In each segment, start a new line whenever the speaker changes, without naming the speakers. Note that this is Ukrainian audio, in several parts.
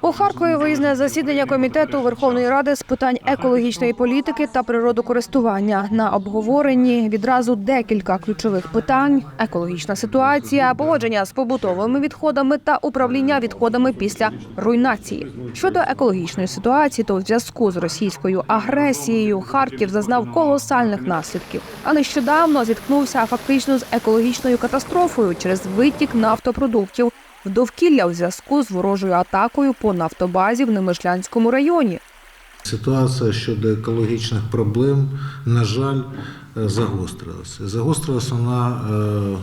У Харкові виїзне засідання комітету Верховної Ради з питань екологічної політики та природокористування. На обговоренні відразу декілька ключових питань: екологічна ситуація, поводження з побутовими відходами та управління відходами після руйнації. Щодо екологічної ситуації, то в зв'язку з російською агресією Харків зазнав колосальних наслідків. А нещодавно зіткнувся фактично з екологічною катастрофою через витік нафтопродуктів довкілля у зв'язку з ворожою атакою по нафтобазі в Немишлянському районі.
Ситуація щодо екологічних проблем, на жаль, е, загострилася. Загострилася вона е,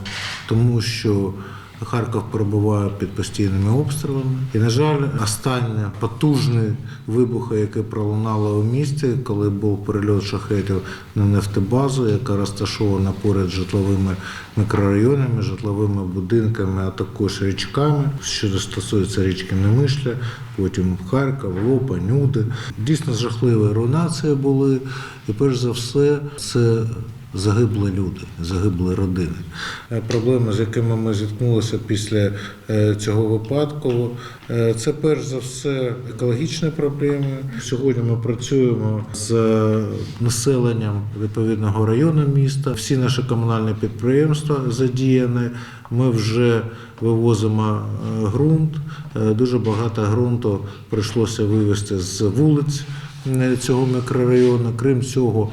тому, що Харків перебуває під постійними обстрілами. І, на жаль, останнє потужне вибухи, яке пролунало у місті, коли був перельот шахетів на нефтебазу, яка розташована поряд житловими мікрорайонами, житловими будинками, а також річками, що стосується річки Немишля, потім Харків, Лопа, Нюди. Дійсно жахливі руйнації були. І перш за все, це загибли люди, загибли родини. Е, Проблеми, з якими ми зіткнулися після е, цього випадку, е, це перш за все екологічні проблеми. Сьогодні ми працюємо з населенням відповідного району міста. Всі наші комунальні підприємства задіяні. Ми вже вивозимо ґрунт. Дуже багато ґрунту прийшлося вивезти з вулиць цього мікрорайону. Крім цього,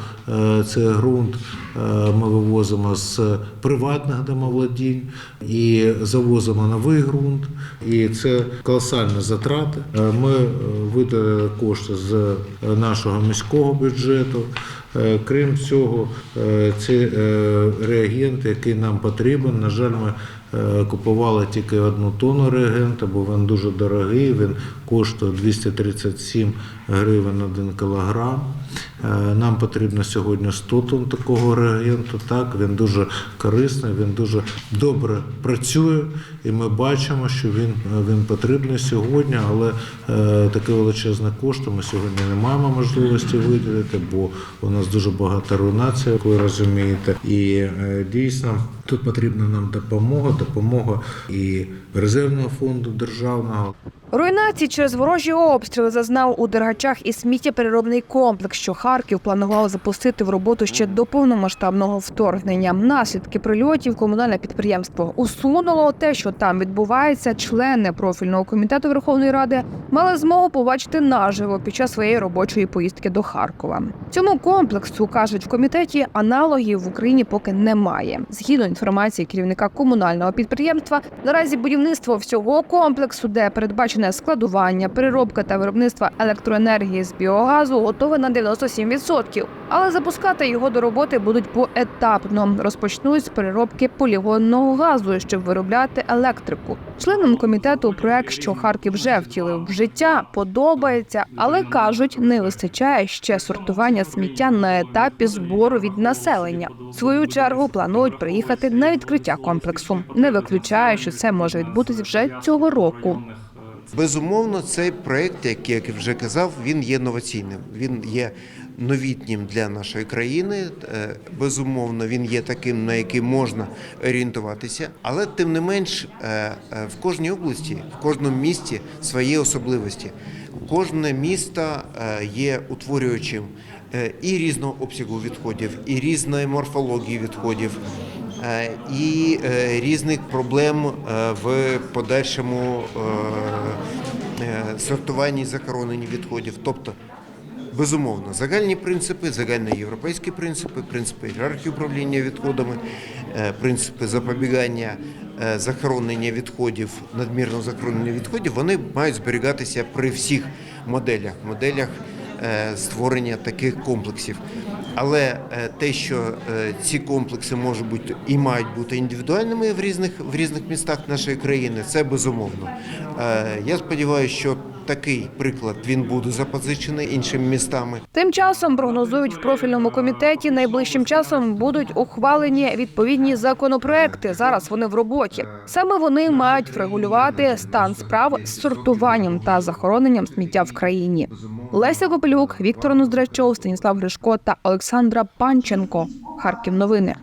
це ґрунт е, ми вивозимо з приватних домовладінь і завозимо новий ґрунт. І це колосальні затрати. Е, Ми е, видали кошти з е, нашого міського бюджету. Е, Крім цього, це е, реагент, який нам потрібен, на жаль, ми е, купували тільки одну тонну реагента, бо він дуже дорогий. Він коштує 237 гривень на 1 кілограм. Е, Нам потрібно сьогодні 100 тонн такого реагенту. Так, він дуже корисний, він дуже добре працює, і ми бачимо, що він, він потрібний сьогодні, але е, такі величезні кошти ми сьогодні не маємо можливості виділити, бо у нас дуже багато руйнацій, як ви розумієте. І е, дійсно тут потрібна нам допомога, допомога і резервного фонду державного.
Руйнації через ворожі обстріли зазнав у Дергачах і сміттєпереробний комплекс, що Харків планував запустити в роботу ще до повномасштабного вторгнення. Наслідки прильотів комунальне підприємство усунуло те, що там відбувається. Члени профільного комітету Верховної Ради мали змогу побачити наживо під час своєї робочої поїздки до Харкова. Цьому комплексу кажуть в комітеті аналогів в Україні поки немає. Згідно інформації керівника комунального підприємства, наразі будівництво всього комплексу, де передбачене складування, переробка та виробництво електроенергії з біогазу, готове на 97%. Але запускати його до роботи будуть поетапно. Розпочнуть з переробки полігонного газу, щоб виробляти електрику. Членам комітету проект, що Харків вже втілив в життя, подобається, але кажуть, не вистачає ще сортування сміття на етапі збору від населення. В свою чергу планують приїхати на відкриття комплексу. Не виключаю, що це може відбутись вже цього року.
Безумовно, цей проект, як я вже казав, він є новаційним. Він є новітнім для нашої країни. Е, Безумовно, він є таким, на який можна орієнтуватися. Але тим не менш, е, е, в кожній області, в кожному місті свої особливості. Кожне місто є утворюючим і різного обсягу відходів, і різної морфології відходів. Е, і е, різних проблем е, в подальшому сортуванні захороненні відходів. Тобто, безумовно, загальні принципи, загальноєвропейські принципи, принципи ієрархії управління відходами, принципи запобігання захоронення відходів, надмірного захоронення відходів, вони мають зберігатися при всіх моделях, моделях створення таких комплексів. Але е, те, що е, ці комплекси можуть бути і мають бути індивідуальними в різних в різних містах нашої країни, це безумовно. Е, Я сподіваюся, що такий приклад він буде запозичений іншими містами.
Тим часом прогнозують в профільному комітеті. Найближчим часом будуть ухвалені відповідні законопроекти. Зараз вони в роботі. Саме вони мають врегулювати стан справ з сортуванням та захороненням сміття в країні. Леся Копелюк, Віктор Ноздрачов, Станіслав Гришко та Олександра Панченко. Харків новини.